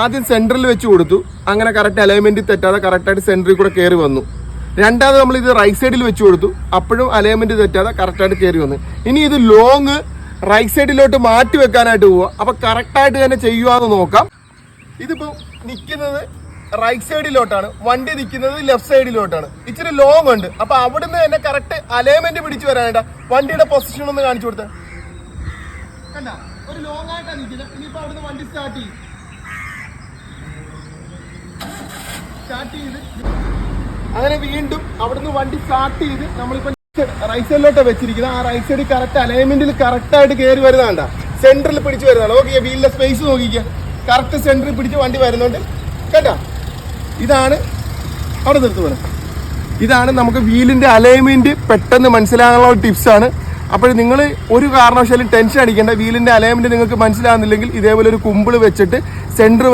ആദ്യം സെന്ററിൽ വെച്ച് കൊടുത്തു. അങ്ങനെ കറക്റ്റ് അലൈൻമെന്റ് തെറ്റാതെ കറക്റ്റായിട്ട് സെന്ററിൽ കൂടെ കയറി വന്നു. രണ്ടാമത് നമ്മൾ ഇത് റൈറ്റ് സൈഡിൽ വെച്ച് കൊടുത്തു. അപ്പോഴും അലൈൻമെന്റ് തെറ്റാതെ കറക്റ്റായിട്ട് കയറി വന്നു. ഇനി ഇത് ലോങ് റൈറ്റ് സൈഡിലോട്ട് മാറ്റി വെക്കാനായിട്ട് പോവുക അപ്പൊ കറക്റ്റായിട്ട് തന്നെ ചെയ്യുവാന്ന് നോക്കാം. ഇതിപ്പോ നിൽക്കുന്നത് റൈറ്റ് സൈഡിലോട്ടാണ് വണ്ടി നിൽക്കുന്നത് ലെഫ്റ്റ് സൈഡിലോട്ടാണ് ഇച്ചിരി ലോങ് ഉണ്ട്. അപ്പൊ അവിടുന്ന് തന്നെ കറക്റ്റ് അലൈൻമെന്റ് പിടിച്ചു വരാനായിട്ട് വണ്ടിയുടെ പൊസിഷൻ ഒന്ന് കാണിച്ചു കൊടുത്തേ. കണ്ട? ഒരു ലോങ് ആയിട്ടാണ് നിൽക്കുന്നത് ഇനിയിപ്പോ അവിടുന്ന് വണ്ടി സ്റ്റാർട്ട് ചെയ്യും. സ്റ്റാർട്ട് ചെയ്ത് അങ്ങനെ വീണ്ടും അവിടുന്ന് വണ്ടി സ്റ്റാർട്ട് ചെയ്ത് നമ്മളിപ്പോ റൈറ്റ് സൈഡിലോട്ട് വെച്ചിരിക്കുന്നത്. ആ റൈറ്റ് സൈഡിൽ കറക്റ്റ് അലൈൻമെന്റിൽ കറക്റ്റ് ആയിട്ട് കയറി വരുന്നതാണ്ട സെന്ററിൽ പിടിച്ച് വരുന്നതാണ്. ഓക്കെ വീലിന്റെ സ്പേസ് നോക്കിക്കുക കറക്റ്റ് സെന്ററിൽ പിടിച്ച് വണ്ടി വരുന്നുണ്ട്. കേട്ടാ ഇതാണ് അവിടെ നിർത്തി വേണം ഇതാണ് നമുക്ക് വീലിന്റെ അലൈൻമെന്റ് പെട്ടെന്ന് മനസ്സിലാകാനുള്ള ടിപ്സ് ആണ്. അപ്പോൾ നിങ്ങൾ ഒരു കാരണവശാലും ടെൻഷൻ അടിക്കേണ്ട. വീലിന്റെ അലൈൻമെന്റ് നിങ്ങൾക്ക് മനസ്സിലാകുന്നില്ലെങ്കിൽ ഇതേപോലെ ഒരു കുമ്പിൾ വെച്ചിട്ട് സെന്റർ